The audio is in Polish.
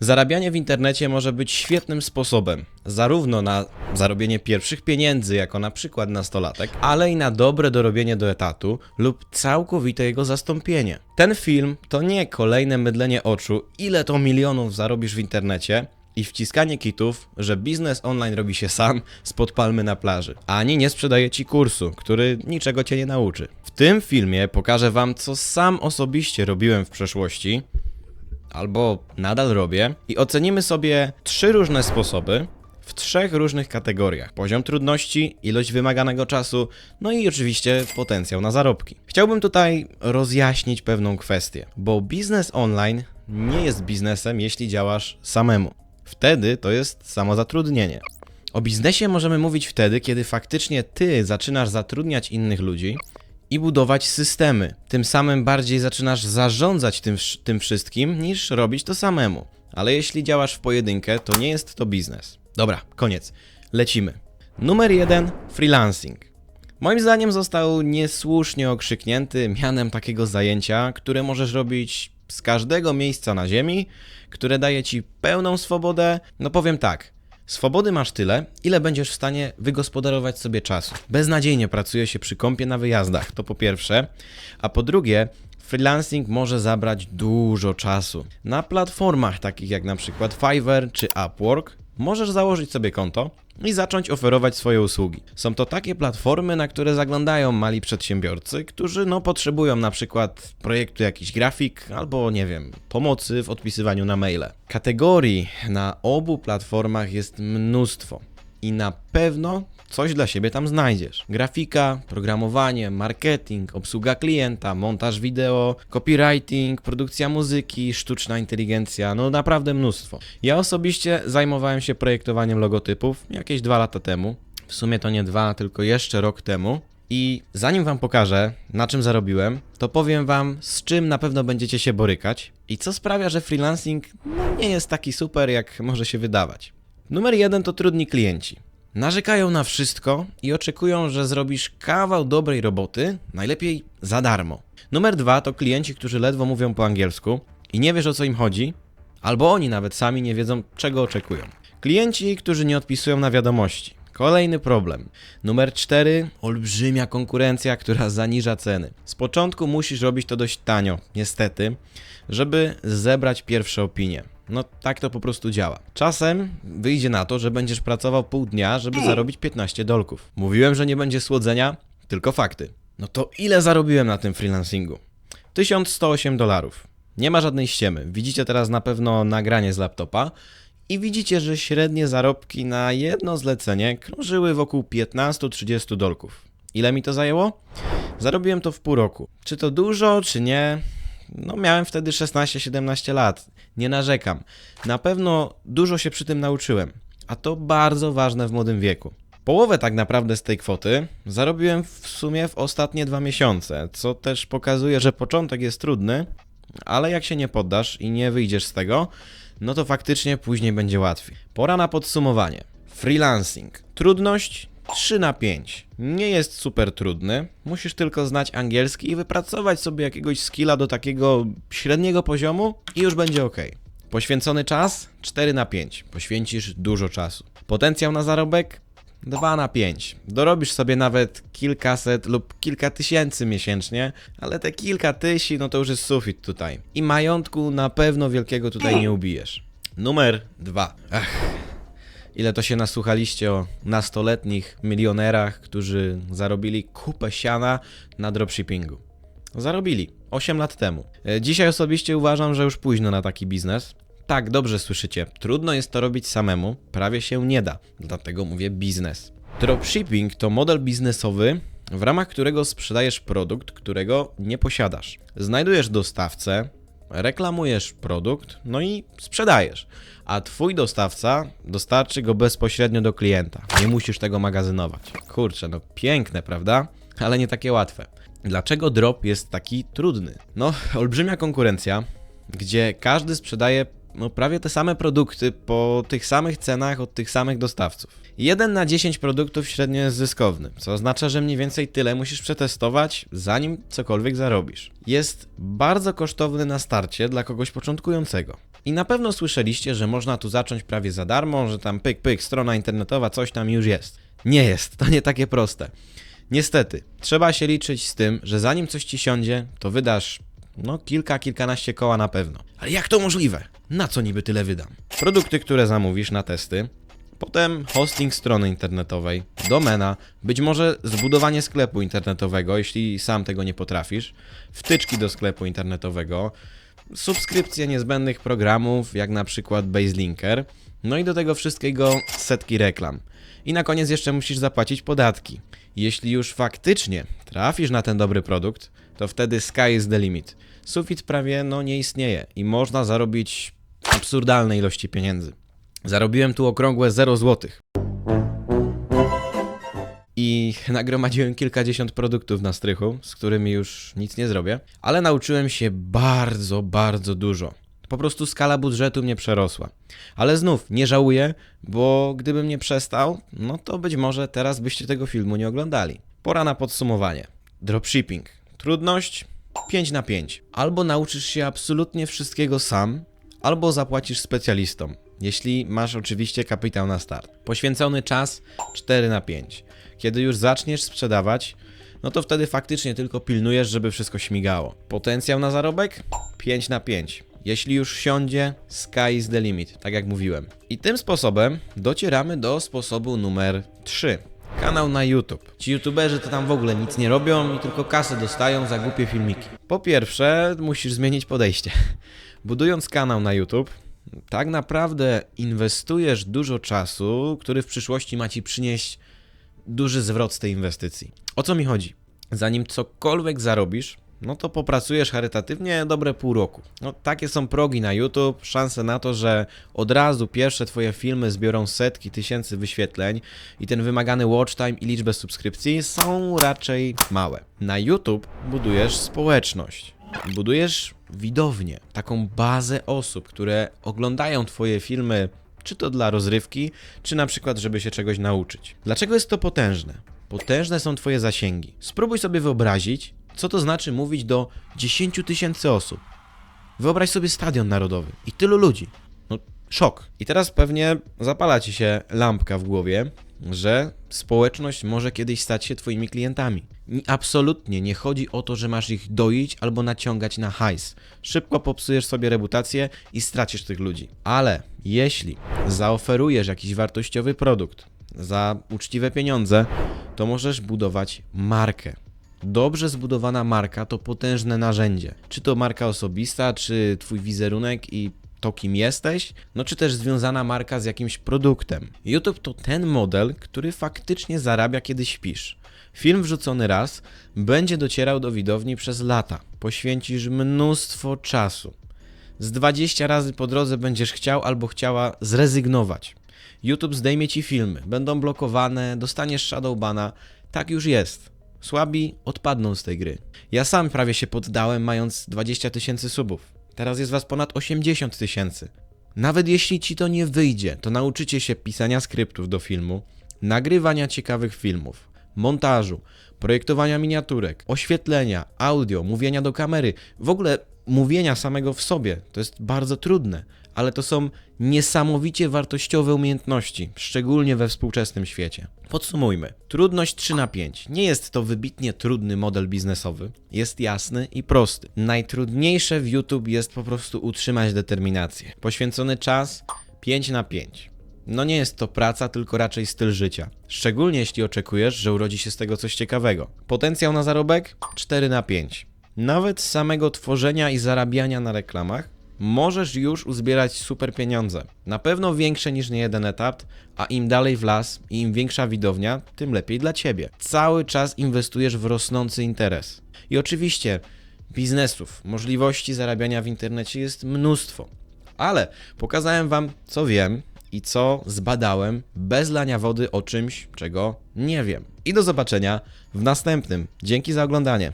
Zarabianie w internecie może być świetnym sposobem, zarówno na zarobienie pierwszych pieniędzy, jako na przykład nastolatek, ale i na dobre dorobienie do etatu lub całkowite jego zastąpienie. Ten film to nie kolejne mydlenie oczu, ile to milionów zarobisz w internecie, i wciskanie kitów, że biznes online robi się sam spod palmy na plaży. Ani nie sprzedaje ci kursu, który niczego cię nie nauczy. W tym filmie pokażę wam, co sam osobiście robiłem w przeszłości, albo nadal robię, i ocenimy sobie trzy różne sposoby w trzech różnych kategoriach: poziom trudności, ilość wymaganego czasu, no i oczywiście potencjał na zarobki. Chciałbym tutaj rozjaśnić pewną kwestię, bo biznes online nie jest biznesem, jeśli działasz samemu. Wtedy to jest samozatrudnienie. O biznesie możemy mówić wtedy, kiedy faktycznie ty zaczynasz zatrudniać innych ludzi i budować systemy. Tym samym bardziej zaczynasz zarządzać tym, tym wszystkim, niż robić to samemu. Ale jeśli działasz w pojedynkę, to nie jest to biznes. Dobra, koniec. Lecimy. Numer jeden: freelancing. Moim zdaniem został niesłusznie okrzyknięty mianem takiego zajęcia, które możesz robić z każdego miejsca na ziemi, które daje ci pełną swobodę. No powiem tak, swobody masz tyle, ile będziesz w stanie wygospodarować sobie czasu. Beznadziejnie pracuje się przy kąpie na wyjazdach, to po pierwsze, a po drugie, freelancing może zabrać dużo czasu. Na platformach takich jak na przykład Fiverr czy Upwork możesz założyć sobie konto i zacząć oferować swoje usługi. Są to takie platformy, na które zaglądają mali przedsiębiorcy, którzy no potrzebują na przykład projektu jakiś grafik albo nie wiem, pomocy w odpisywaniu na maile. Kategorii na obu platformach jest mnóstwo i na pewno coś dla siebie tam znajdziesz. Grafika, programowanie, marketing, obsługa klienta, montaż wideo, copywriting, produkcja muzyki, sztuczna inteligencja, no naprawdę mnóstwo. Ja osobiście zajmowałem się projektowaniem logotypów jakieś dwa lata temu. W sumie to nie dwa, tylko jeszcze rok temu. I zanim wam pokażę, na czym zarobiłem, to powiem wam, z czym na pewno będziecie się borykać i co sprawia, że freelancing no, nie jest taki super, jak może się wydawać. Numer jeden to trudni klienci. Narzekają na wszystko i oczekują, że zrobisz kawał dobrej roboty, najlepiej za darmo. Numer dwa to klienci, którzy ledwo mówią po angielsku i nie wiesz o co im chodzi, albo oni nawet sami nie wiedzą, czego oczekują. Klienci, którzy nie odpisują na wiadomości. Kolejny problem. Numer 4. Olbrzymia konkurencja, która zaniża ceny. Z początku musisz robić to dość tanio, niestety, żeby zebrać pierwsze opinie. No tak to po prostu działa. Czasem wyjdzie na to, że będziesz pracował pół dnia, żeby zarobić 15 dolków. Mówiłem, że nie będzie słodzenia, tylko fakty. No to ile zarobiłem na tym freelancingu? 1108 dolarów. Nie ma żadnej ściemy. Widzicie teraz na pewno nagranie z laptopa i widzicie, że średnie zarobki na jedno zlecenie krążyły wokół 15-30 dolków. Ile mi to zajęło? Zarobiłem to w pół roku. Czy to dużo, czy nie? No, miałem wtedy 16-17 lat. Nie narzekam. Na pewno dużo się przy tym nauczyłem, a to bardzo ważne w młodym wieku. Połowę tak naprawdę z tej kwoty zarobiłem w sumie w ostatnie dwa miesiące, co też pokazuje, że początek jest trudny, ale jak się nie poddasz i nie wyjdziesz z tego, no to faktycznie później będzie łatwiej. Pora na podsumowanie. Freelancing. Trudność 3 na 5. Nie jest super trudny. Musisz tylko znać angielski i wypracować sobie jakiegoś skilla do takiego średniego poziomu i już będzie ok. Poświęcony czas 4 na 5. Poświęcisz dużo czasu. Potencjał na zarobek 2 na 5. Dorobisz sobie nawet kilkaset lub kilka tysięcy miesięcznie, ale te kilka tysi, no to już jest sufit tutaj. I majątku na pewno wielkiego tutaj nie ubijesz. Numer 2. Ile to się nasłuchaliście o nastoletnich milionerach, którzy zarobili kupę siana na dropshippingu. Zarobili 8 lat temu. E, Dzisiaj osobiście uważam, że już późno na taki biznes. Tak, dobrze słyszycie. Trudno jest to robić samemu, prawie się nie da. Dlatego mówię biznes. Dropshipping to model biznesowy, w ramach którego sprzedajesz produkt, którego nie posiadasz. Znajdujesz dostawcę, reklamujesz produkt, no i sprzedajesz. A twój dostawca dostarczy go bezpośrednio do klienta. Nie musisz tego magazynować. Kurczę, no piękne, prawda? Ale nie takie łatwe. Dlaczego drop jest taki trudny? No, olbrzymia konkurencja, gdzie każdy sprzedaje no, prawie te same produkty po tych samych cenach od tych samych dostawców. 1 na 10 produktów średnio jest zyskowny, co oznacza, że mniej więcej tyle musisz przetestować, zanim cokolwiek zarobisz. Jest bardzo kosztowny na starcie dla kogoś początkującego. I na pewno słyszeliście, że można tu zacząć prawie za darmo, że tam pyk, pyk, strona internetowa, coś tam już jest. Nie jest, to nie takie proste. Niestety, trzeba się liczyć z tym, że zanim coś ci siądzie, to wydasz no kilka, kilkanaście koła na pewno. Ale jak to możliwe? Na co niby tyle wydam? Produkty, które zamówisz na testy, potem hosting strony internetowej, domena, być może zbudowanie sklepu internetowego, jeśli sam tego nie potrafisz, wtyczki do sklepu internetowego, subskrypcje niezbędnych programów, jak na przykład Baselinker, no i do tego wszystkiego setki reklam. I na koniec jeszcze musisz zapłacić podatki. Jeśli już faktycznie trafisz na ten dobry produkt, to wtedy sky is the limit. Sufit prawie no nie istnieje i można zarobić absurdalne ilości pieniędzy. Zarobiłem tu okrągłe 0 złotych. I nagromadziłem kilkadziesiąt produktów na strychu, z którymi już nic nie zrobię, ale nauczyłem się bardzo, bardzo dużo. Po prostu skala budżetu mnie przerosła. Ale znów nie żałuję, bo gdybym nie przestał, no to być może teraz byście tego filmu nie oglądali. Pora na podsumowanie. Dropshipping. Trudność 5 na 5. Albo nauczysz się absolutnie wszystkiego sam, albo zapłacisz specjalistom. Jeśli masz oczywiście kapitał na start. Poświęcony czas 4 na 5. Kiedy już zaczniesz sprzedawać, no to wtedy faktycznie tylko pilnujesz, żeby wszystko śmigało. Potencjał na zarobek 5 na 5. Jeśli już siądzie, sky is the limit, tak jak mówiłem. I tym sposobem docieramy do sposobu numer 3. Kanał na YouTube. Ci youtuberzy to tam w ogóle nic nie robią i tylko kasę dostają za głupie filmiki. Po pierwsze, musisz zmienić podejście. Budując kanał na YouTube, tak naprawdę inwestujesz dużo czasu, który w przyszłości ma ci przynieść duży zwrot z tej inwestycji. O co mi chodzi? Zanim cokolwiek zarobisz, no to popracujesz charytatywnie dobre pół roku. No takie są progi na YouTube, szanse na to, że od razu pierwsze twoje filmy zbiorą setki tysięcy wyświetleń i ten wymagany watch time i liczbę subskrypcji są raczej małe. Na YouTube budujesz społeczność. Budujesz widownię, taką bazę osób, które oglądają twoje filmy czy to dla rozrywki, czy na przykład, żeby się czegoś nauczyć. Dlaczego jest to potężne? Potężne są Twoje zasięgi. Spróbuj sobie wyobrazić, co to znaczy mówić do 10 tysięcy osób. Wyobraź sobie stadion narodowy i tylu ludzi. No, szok. I teraz pewnie zapala ci się lampka w głowie, że społeczność może kiedyś stać się Twoimi klientami. Absolutnie nie chodzi o to, że masz ich doić albo naciągać na hajs. Szybko popsujesz sobie reputację i stracisz tych ludzi. Ale jeśli zaoferujesz jakiś wartościowy produkt za uczciwe pieniądze, to możesz budować markę. Dobrze zbudowana marka to potężne narzędzie. Czy to marka osobista, czy twój wizerunek i to, kim jesteś, no czy też związana marka z jakimś produktem. YouTube to ten model, który faktycznie zarabia, kiedy śpisz. Film wrzucony raz będzie docierał do widowni przez lata. Poświęcisz mnóstwo czasu. Z 20 razy po drodze będziesz chciał albo chciała zrezygnować. YouTube zdejmie ci filmy, będą blokowane, dostaniesz shadowbana. Tak już jest. Słabi odpadną z tej gry. Ja sam prawie się poddałem, mając 20 tysięcy subów. Teraz jest was ponad 80 tysięcy. Nawet jeśli ci to nie wyjdzie, to nauczycie się pisania skryptów do filmu, nagrywania ciekawych filmów, montażu, projektowania miniaturek, oświetlenia, audio, mówienia do kamery, w ogóle mówienia samego w sobie. To jest bardzo trudne, ale to są niesamowicie wartościowe umiejętności, szczególnie we współczesnym świecie. Podsumujmy. Trudność 3 na 5. Nie jest to wybitnie trudny model biznesowy. Jest jasny i prosty. Najtrudniejsze w YouTube jest po prostu utrzymać determinację. Poświęcony czas 5 na 5. No nie jest to praca, tylko raczej styl życia. Szczególnie jeśli oczekujesz, że urodzi się z tego coś ciekawego. Potencjał na zarobek 4 na 5. Nawet z samego tworzenia i zarabiania na reklamach możesz już uzbierać super pieniądze. Na pewno większe niż niejeden etap, a im dalej w las i im większa widownia, tym lepiej dla ciebie. Cały czas inwestujesz w rosnący interes. I oczywiście biznesów, możliwości zarabiania w internecie jest mnóstwo. Ale pokazałem wam, co wiem i co zbadałem bez lania wody o czymś, czego nie wiem. I do zobaczenia w następnym. Dzięki za oglądanie.